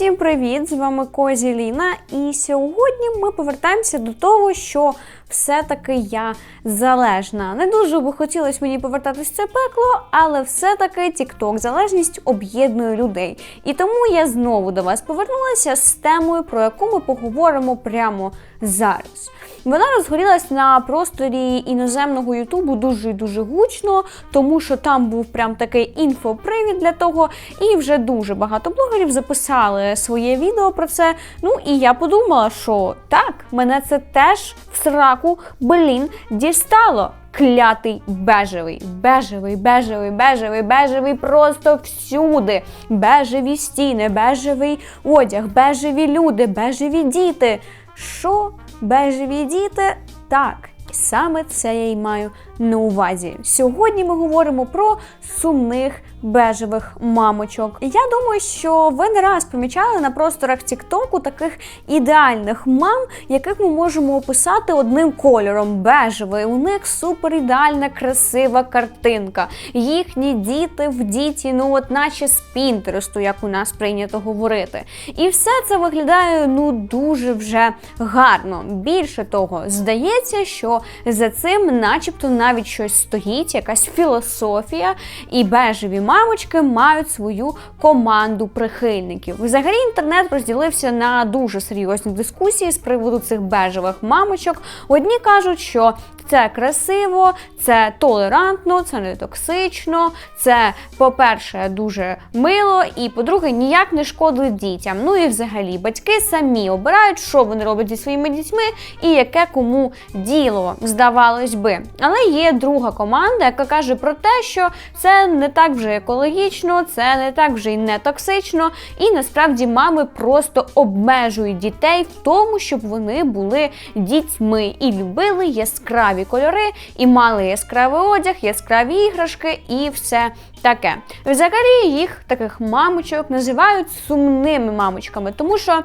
Всім привіт! З вами Козі Ліна. І сьогодні ми повертаємося до того, що все-таки я залежна. Не дуже би хотілося мені повертатись в це пекло, але все-таки TikTok залежність об'єднує людей. І тому я знову до вас повернулася з темою, про яку ми поговоримо прямо зараз. Вона розгорілась на просторі іноземного Ютубу дуже дуже гучно, тому що там був прям такий інфопривід для того, і вже дуже багато блогерів записали своє відео про це. Ну і я подумала, що так, мене це теж в сраку, блін, дістало. Клятий бежевий, бежевий, бежевий, бежевий, бежевий просто всюди. Бежеві стіни, бежевий одяг, бежеві люди, бежеві діти. Що бежеві діти? Так, саме це я й маю на увазі. Сьогодні ми говоримо про сумних бежевих мамочок. Я думаю, що ви не раз помічали на просторах Тіктоку таких ідеальних мам, яких ми можемо описати одним кольором бежевий. У них супер ідеальна, красива картинка. Їхні діти в діті, ну от наче з Пінтересту, як у нас прийнято говорити. І все це виглядає ну дуже вже гарно. Більше того, здається, що за цим, начебто, навіть щось стоїть, якась філософія, і бежеві мамочки мають свою команду прихильників. Взагалі інтернет розділився на дуже серйозні дискусії з приводу цих бежевих мамочок. Одні кажуть, що це красиво, це толерантно, це не токсично, це, по-перше, дуже мило, і по-друге, ніяк не шкодить дітям. Ну і взагалі батьки самі обирають, що вони роблять зі своїми дітьми і яке кому діло, здавалось би. Але є друга команда, яка каже про те, що це не так вже екологічно, це не так вже й не токсично, і насправді мами просто обмежують дітей в тому, щоб вони були дітьми і любили яскраві кольори, і мали яскравий одяг, яскраві іграшки і все таке. Взагалі їх таких мамочок називають сумними мамочками, тому що.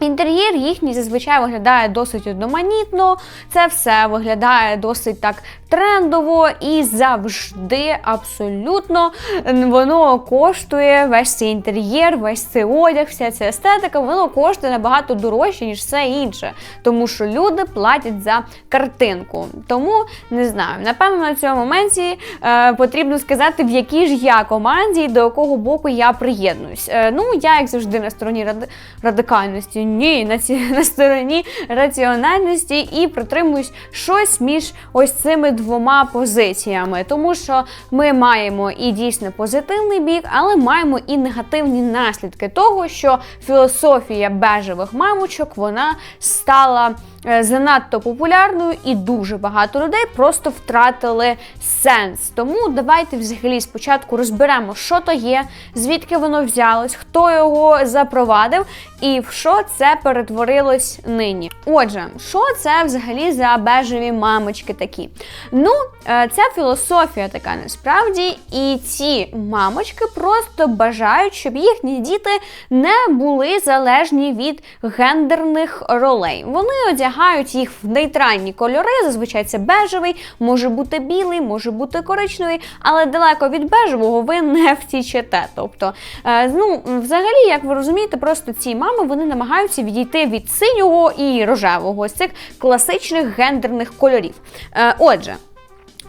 Інтер'єр їхній зазвичай виглядає досить одноманітно, це все виглядає досить так трендово і завжди абсолютно воно коштує весь цей інтер'єр, весь цей одяг, вся ця естетика, воно коштує набагато дорожче, ніж все інше. Тому що люди платять за картинку. Тому не знаю, напевно, на цьому моменті е, потрібно сказати, в якій ж я команді і до якого боку я приєднуюсь. Е, ну, я, як завжди, на стороні ради... радикальності, ні, на, ці... на стороні раціональності і притримуюсь щось між ось цими двома позиціями, тому що ми маємо і дійсно позитивний бік, але маємо і негативні наслідки того, що філософія бежевих мамочок вона стала. Е, занадто популярною, і дуже багато людей просто втратили сенс. Тому давайте взагалі спочатку розберемо, що то є, звідки воно взялось, хто його запровадив і в що це перетворилось нині. Отже, що це взагалі за бежеві мамочки такі? Ну, е, ця філософія така насправді, і ці мамочки просто бажають, щоб їхні діти не були залежні від гендерних ролей. Вони одягають одягають їх в нейтральні кольори. Зазвичай це бежевий, може бути білий, може бути коричневий, але далеко від бежевого ви не втічете. Тобто, е, ну, взагалі, як ви розумієте, просто ці мами вони намагаються відійти від синього і рожевого з цих класичних гендерних кольорів. Е, отже.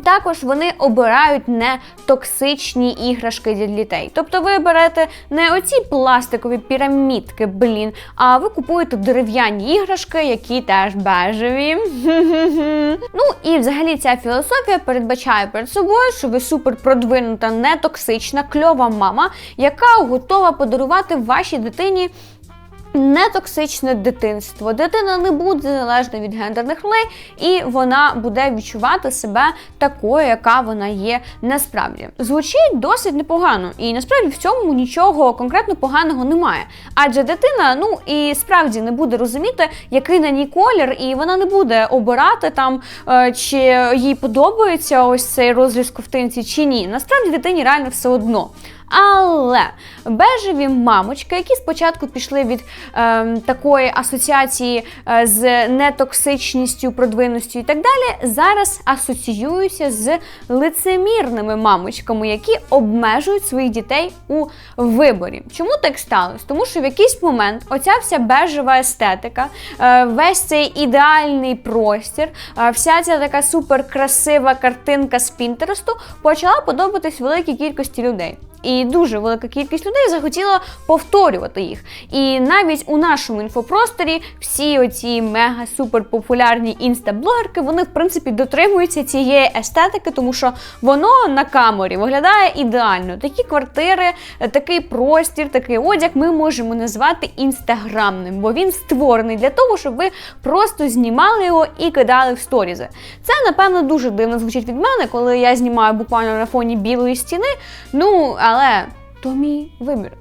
Також вони обирають не токсичні іграшки для дітей. Тобто ви берете не оці пластикові пірамідки, блін, а ви купуєте дерев'яні іграшки, які теж бежеві. Ну і взагалі ця філософія передбачає перед собою, що ви супер продвинута, нетоксична, кльова мама, яка готова подарувати вашій дитині нетоксичне дитинство. Дитина не буде залежна від гендерних ролей, і вона буде відчувати себе такою, яка вона є насправді. Звучить досить непогано, і насправді в цьому нічого конкретно поганого немає. Адже дитина, ну і справді не буде розуміти, який на ній колір, і вона не буде обирати там, е, чи їй подобається ось цей розріз ковтинці чи ні. Насправді дитині реально все одно. Але бежеві мамочки, які спочатку пішли від е, такої асоціації е, з нетоксичністю, продвинністю і так далі, зараз асоціюються з лицемірними мамочками, які обмежують своїх дітей у виборі. Чому так сталося? Тому що в якийсь момент оця вся бежева естетика, е, весь цей ідеальний простір, е, вся ця така суперкрасива картинка з Пінтересту почала подобатись великій кількості людей. І дуже велика кількість людей захотіла повторювати їх. І навіть у нашому інфопросторі всі оці мега супер популярні інстаблогерки, вони в принципі дотримуються цієї естетики, тому що воно на камері виглядає ідеально. Такі квартири, такий простір, такий одяг ми можемо назвати інстаграмним, бо він створений для того, щоб ви просто знімали його і кидали в сторізи. Це напевно дуже дивно звучить від мене, коли я знімаю буквально на фоні білої стіни. Ну але то мій вибір.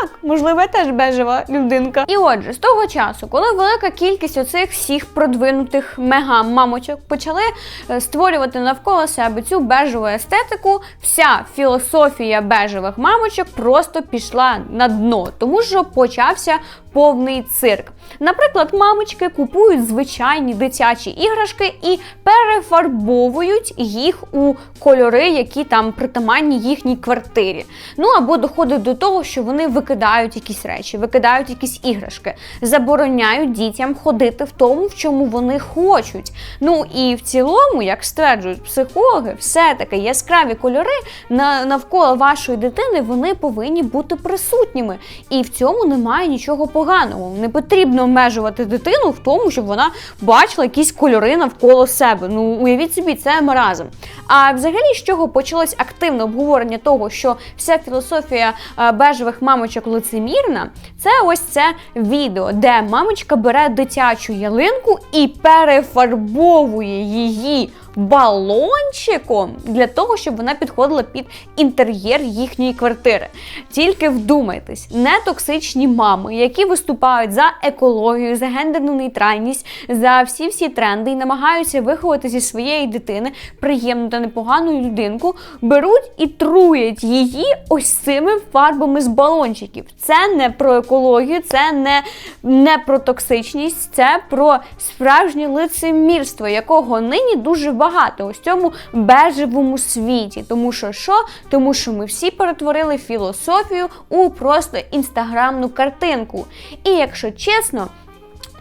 Так, можливо, я теж бежева людинка. І отже, з того часу, коли велика кількість оцих всіх продвинутих мега-мамочок почали е, створювати навколо себе цю бежеву естетику, вся філософія бежевих мамочок просто пішла на дно, тому що почався повний цирк. Наприклад, мамочки купують звичайні дитячі іграшки і перефарбовують їх у кольори, які там притаманні їхній квартирі. Ну або доходить до того, що вони викидають якісь речі, викидають якісь іграшки, забороняють дітям ходити в тому, в чому вони хочуть. Ну і в цілому, як стверджують психологи, все-таки яскраві кольори на навколо вашої дитини вони повинні бути присутніми. І в цьому немає нічого поганого. Не потрібно обмежувати дитину в тому, щоб вона бачила якісь кольори навколо себе. Ну уявіть собі, це маразм. А взагалі, з чого почалось активне обговорення того, що вся філософія е, бежевих мамочок лицемірна, це ось це відео, де мамочка бере дитячу ялинку і перефарбовує її балончиком для того, щоб вона підходила під інтер'єр їхньої квартири. Тільки вдумайтесь, нетоксичні мами, які виступають за екологію, за гендерну нейтральність, за всі всі тренди і намагаються виховати зі своєї дитини приємну та непогану людинку, беруть і труять її ось цими фарбами з балончиків. Це не про екологію, це не, не про токсичність, це про справжнє лицемірство, якого нині дуже багато ось цьому бежевому світі. Тому що що? Тому що ми всі перетворили філософію у просто інстаграмну картинку. І якщо чесно.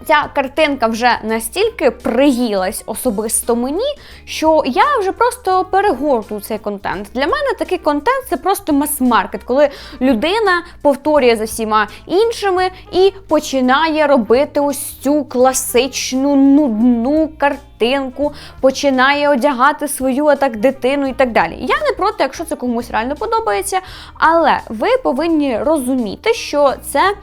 Ця картинка вже настільки приїлась особисто мені, що я вже просто перегортую цей контент. Для мене такий контент це просто мас-маркет, коли людина повторює за всіма іншими і починає робити ось цю класичну нудну картинку, починає одягати свою атак дитину і так далі. Я не проти, якщо це комусь реально подобається, але ви повинні розуміти, що це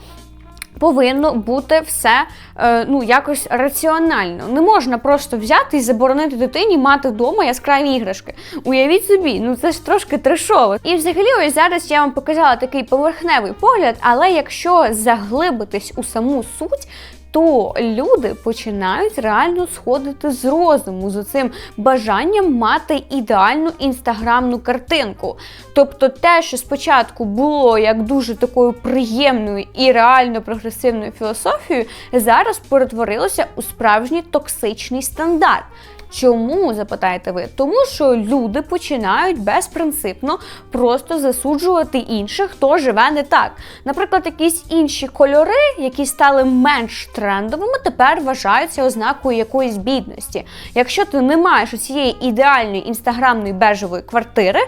повинно бути все е, ну якось раціонально. Не можна просто взяти і заборонити дитині мати вдома яскраві іграшки. Уявіть собі, ну це ж трошки трешово. І взагалі, ось зараз я вам показала такий поверхневий погляд, але якщо заглибитись у саму суть, то люди починають реально сходити з розуму з цим бажанням мати ідеальну інстаграмну картинку. Тобто те, що спочатку було як дуже такою приємною і реально прогресивною філософією, зараз перетворилося у справжній токсичний стандарт. Чому запитаєте ви? Тому що люди починають безпринципно просто засуджувати інших, хто живе не так. Наприклад, якісь інші кольори, які стали менш трендовими, тепер вважаються ознакою якоїсь бідності. Якщо ти не маєш цієї ідеальної інстаграмної бежевої квартири,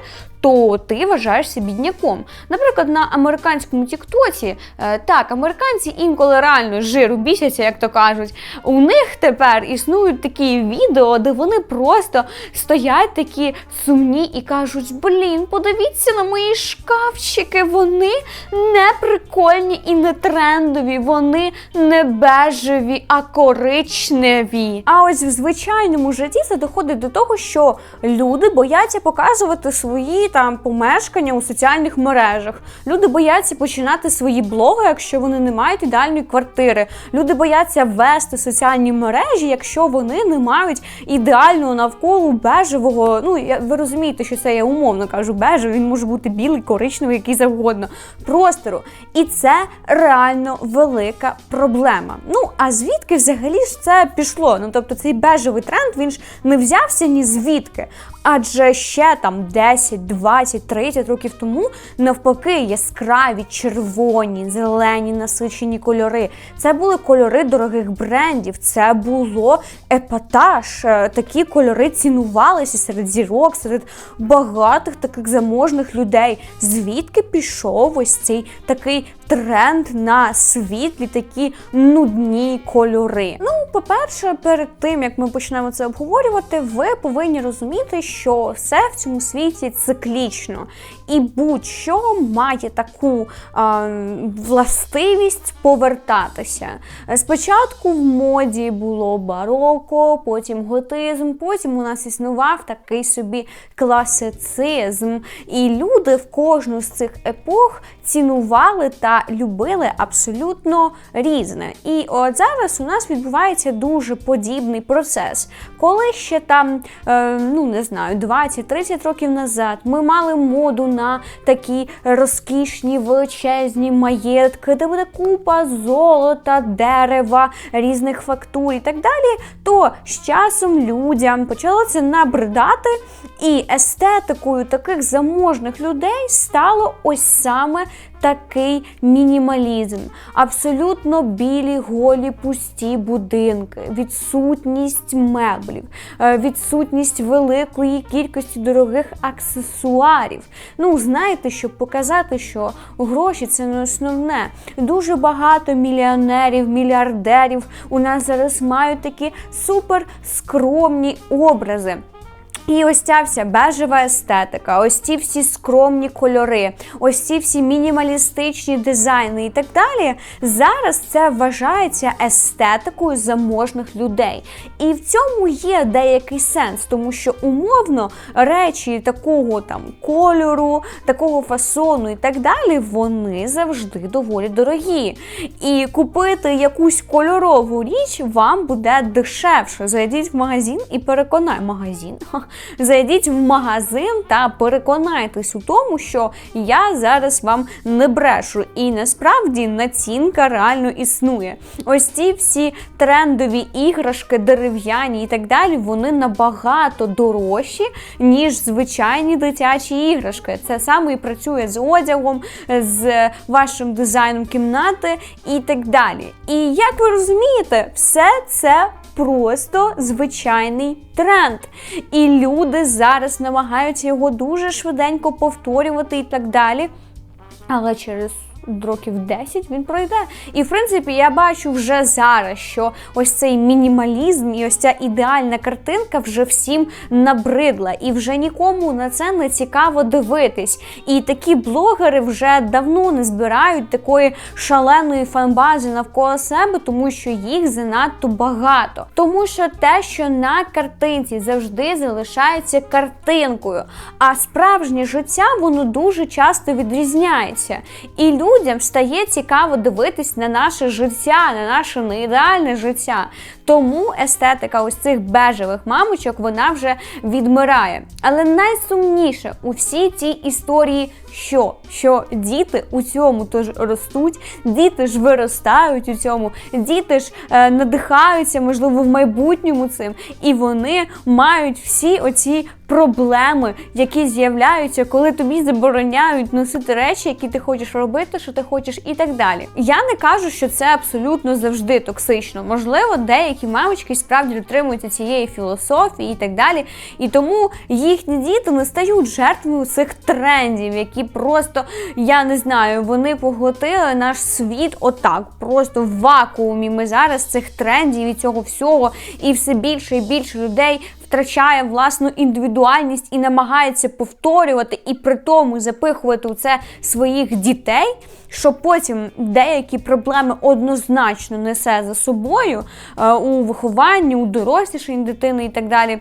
то ти вважаєшся бідняком. Наприклад, на американському Тіктоці, е, так, американці інколи реально жиру бісяться, як то кажуть. У них тепер існують такі відео, де вони просто стоять такі сумні і кажуть: блін, подивіться на мої шкафчики, вони не прикольні і не трендові, вони не бежеві, а коричневі. А ось в звичайному житті це доходить до того, що люди бояться показувати свої там помешкання у соціальних мережах. Люди бояться починати свої блоги, якщо вони не мають ідеальної квартири. Люди бояться вести соціальні мережі, якщо вони не мають ідеального навколо бежевого. Ну я ви розумієте, що це я умовно кажу, бежевий, він може бути білий, коричневий, який завгодно. Простору. І це реально велика проблема. Ну а звідки взагалі ж це пішло? Ну тобто цей бежевий тренд він ж не взявся ні звідки. Адже ще там 10, 20, 30 років тому навпаки яскраві, червоні, зелені, насичені кольори. Це були кольори дорогих брендів, це було епатаж. Е, Такі кольори цінувалися серед зірок, серед багатих таких заможних людей. Звідки пішов ось цей такий тренд на світлі, такі нудні кольори? Ну, по-перше, перед тим як ми почнемо це обговорювати, ви повинні розуміти, що все в цьому світі циклічно, і будь-що має таку а, властивість повертатися. Спочатку в моді було бароко, потім готизм, потім у нас існував такий собі класицизм. І люди в кожну з цих епох цінували та любили абсолютно різне. І от зараз у нас відбувається дуже подібний процес. Коли ще там, е, ну не знаю, 20-30 років назад ми мали моду на такі розкішні величезні маєтки, де буде купа золота, дерева, різних фактур і так далі, то з часом людям почало це набридати, і естетикою таких заможних людей стало ось саме такий мінімалізм, абсолютно білі, голі, пусті будинки, відсутність меблів, е, відсутність великої кількості дорогих аксесуарів. Ну, знаєте, щоб показати, що гроші це не основне. Дуже багато мільйонерів, мільярдерів у нас зараз мають такі супер скромні образи. І ось ця вся бежева естетика, ось ці всі скромні кольори, ось ці всі мінімалістичні дизайни і так далі. Зараз це вважається естетикою заможних людей. І в цьому є деякий сенс, тому що умовно речі такого там кольору, такого фасону і так далі, вони завжди доволі дорогі. І купити якусь кольорову річ вам буде дешевше. Зайдіть в магазин і переконай магазин. Зайдіть в магазин та переконайтесь у тому, що я зараз вам не брешу. І насправді націнка реально існує. Ось ці всі трендові іграшки, дерев'яні і так далі, вони набагато дорожчі, ніж звичайні дитячі іграшки. Це саме і працює з одягом, з вашим дизайном кімнати і так далі. І як ви розумієте, все це просто звичайний тренд. І люди зараз намагаються його дуже швиденько повторювати і так далі. Але через років 10 він пройде. І в принципі, я бачу вже зараз, що ось цей мінімалізм і ось ця ідеальна картинка вже всім набридла, і вже нікому на це не цікаво дивитись. І такі блогери вже давно не збирають такої шаленої фанбази навколо себе, тому що їх занадто багато. Тому що те, що на картинці завжди залишається картинкою, а справжнє життя воно дуже часто відрізняється. І люди людям стає цікаво дивитись на наше життя, на наше неідеальне життя. Тому естетика ось цих бежевих мамочок вона вже відмирає. Але найсумніше у всій цій історії, що Що діти у цьому теж ростуть, діти ж виростають у цьому, діти ж е, надихаються, можливо, в майбутньому цим, і вони мають всі оці проблеми, які з'являються, коли тобі забороняють носити речі, які ти хочеш робити, що ти хочеш, і так далі. Я не кажу, що це абсолютно завжди токсично. Можливо, деякі мамочки справді дотримуються цієї філософії і так далі. І тому їхні діти не стають жертвами цих трендів, які просто я не знаю, вони поглотили наш світ отак, просто в вакуумі. Ми зараз цих трендів і цього всього, і все більше і більше людей втрачає власну індивідуальність і намагається повторювати і при тому запихувати у це своїх дітей, що потім деякі проблеми однозначно несе за собою е, у вихованні, у дорослішенні дитини і так далі.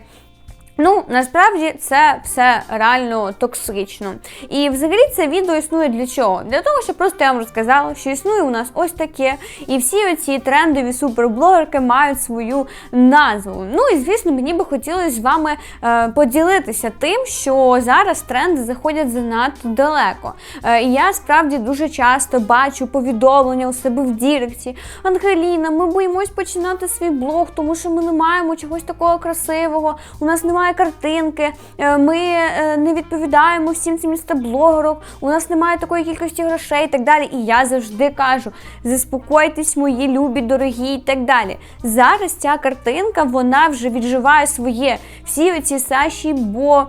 Ну, насправді це все реально токсично. І взагалі це відео існує для чого? Для того, щоб просто я вам розказала, що існує у нас ось таке, і всі оці трендові суперблогерки мають свою назву. Ну і звісно, мені би хотілося з вами е, поділитися тим, що зараз тренди заходять занадто далеко. Е, і я справді дуже часто бачу повідомлення у себе в Діректі. Ангеліна, ми боїмось починати свій блог, тому що ми не маємо чогось такого красивого. У нас немає картинки, е, ми е, не відповідаємо всім цим інстаблогерам, у нас немає такої кількості грошей і так далі. І я завжди кажу: заспокойтесь, мої любі, дорогі і так далі. Зараз ця картинка вона вже відживає своє. Всі оці Саші, бо.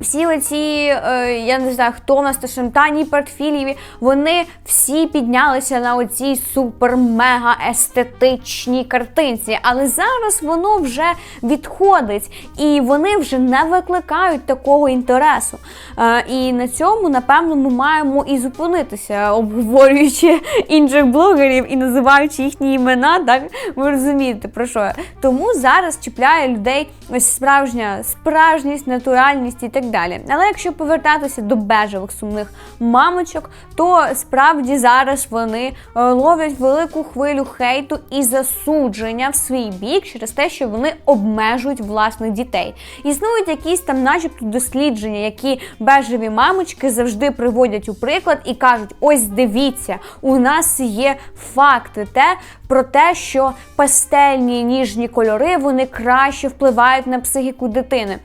Всі оці, е, я не знаю, хто у нас та Шантані Портфілєві, вони всі піднялися на оцій супер-мега естетичній картинці. Але зараз воно вже відходить, і вони вже не викликають такого інтересу. Е, і на цьому, напевно, ми маємо і зупинитися, обговорюючи інших блогерів і називаючи їхні імена. Так ви розумієте про що. Тому зараз чіпляє людей ось справжня справжність, натуральність і так далі. Але якщо повертатися до бежевих сумних мамочок, то справді зараз вони е, ловлять велику хвилю хейту і засудження в свій бік через те, що вони обмежують власних дітей. Існують якісь там, начебто, дослідження, які бежеві мамочки завжди приводять у приклад і кажуть: ось дивіться, у нас є факти те про те, що пастельні ніжні кольори вони краще впливають на психіку дитини.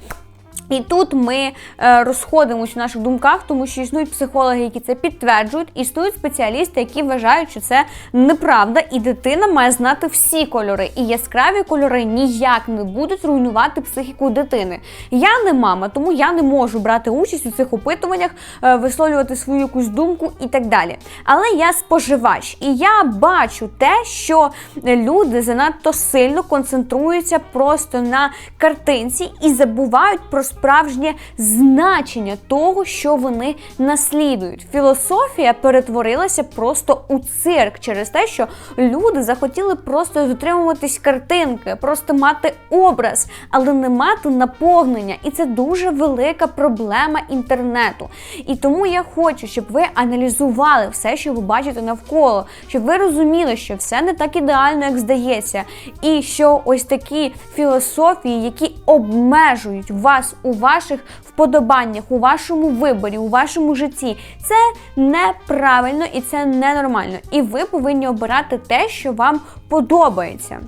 І тут ми е, розходимося в наших думках, тому що існують психологи, які це підтверджують, існують спеціалісти, які вважають, що це неправда, і дитина має знати всі кольори. І яскраві кольори ніяк не будуть руйнувати психіку дитини. Я не мама, тому я не можу брати участь у цих опитуваннях, е, висловлювати свою якусь думку і так далі. Але я споживач, і я бачу те, що люди занадто сильно концентруються просто на картинці і забувають про справжнє значення того, що вони наслідують. Філософія перетворилася просто у цирк через те, що люди захотіли просто дотримуватись картинки, просто мати образ, але не мати наповнення. І це дуже велика проблема інтернету. І тому я хочу, щоб ви аналізували все, що ви бачите навколо, щоб ви розуміли, що все не так ідеально, як здається, і що ось такі філософії, які обмежують вас у ваших вподобаннях, у вашому виборі, у вашому житті. Це неправильно і це ненормально. І ви повинні обирати те, що вам подобається.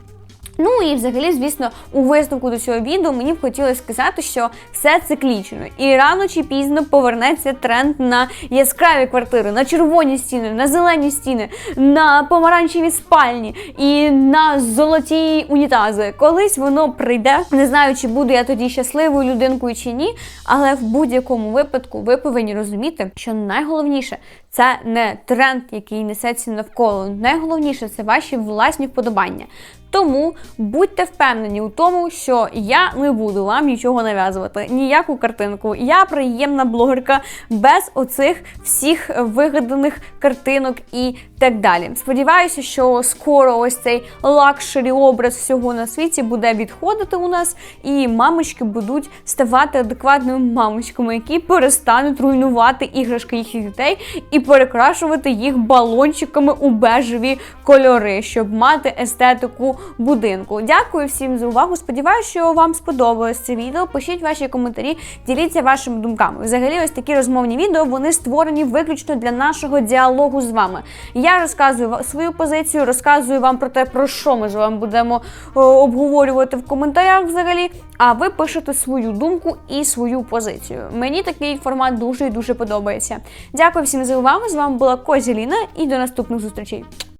Ну і взагалі, звісно, у висновку до цього відео мені б хотілося сказати, що все циклічно. І рано чи пізно повернеться тренд на яскраві квартири, на червоні стіни, на зелені стіни, на помаранчеві спальні і на золоті унітази. Колись воно прийде. Не знаю, чи буду я тоді щасливою людинкою чи ні, але в будь-якому випадку ви повинні розуміти, що найголовніше це не тренд, який несеться навколо. Найголовніше це ваші власні вподобання. Тому будьте впевнені у тому, що я не буду вам нічого нав'язувати, ніяку картинку. Я приємна блогерка без оцих всіх вигаданих картинок і так далі. Сподіваюся, що скоро ось цей лакшері образ всього на світі буде відходити у нас, і мамочки будуть ставати адекватними мамочками, які перестануть руйнувати іграшки їхніх дітей і перекрашувати їх балончиками у бежеві кольори, щоб мати естетику будинку. Дякую всім за увагу. Сподіваюся, що вам сподобалось це відео. Пишіть ваші коментарі, діліться вашими думками. Взагалі, ось такі розмовні відео вони створені виключно для нашого діалогу з вами. Я розказую свою позицію, розказую вам про те, про що ми з вами будемо о, обговорювати в коментарях взагалі. А ви пишете свою думку і свою позицію. Мені такий формат дуже і дуже подобається. Дякую всім за увагу. З вами була Козі Ліна і до наступних зустрічей.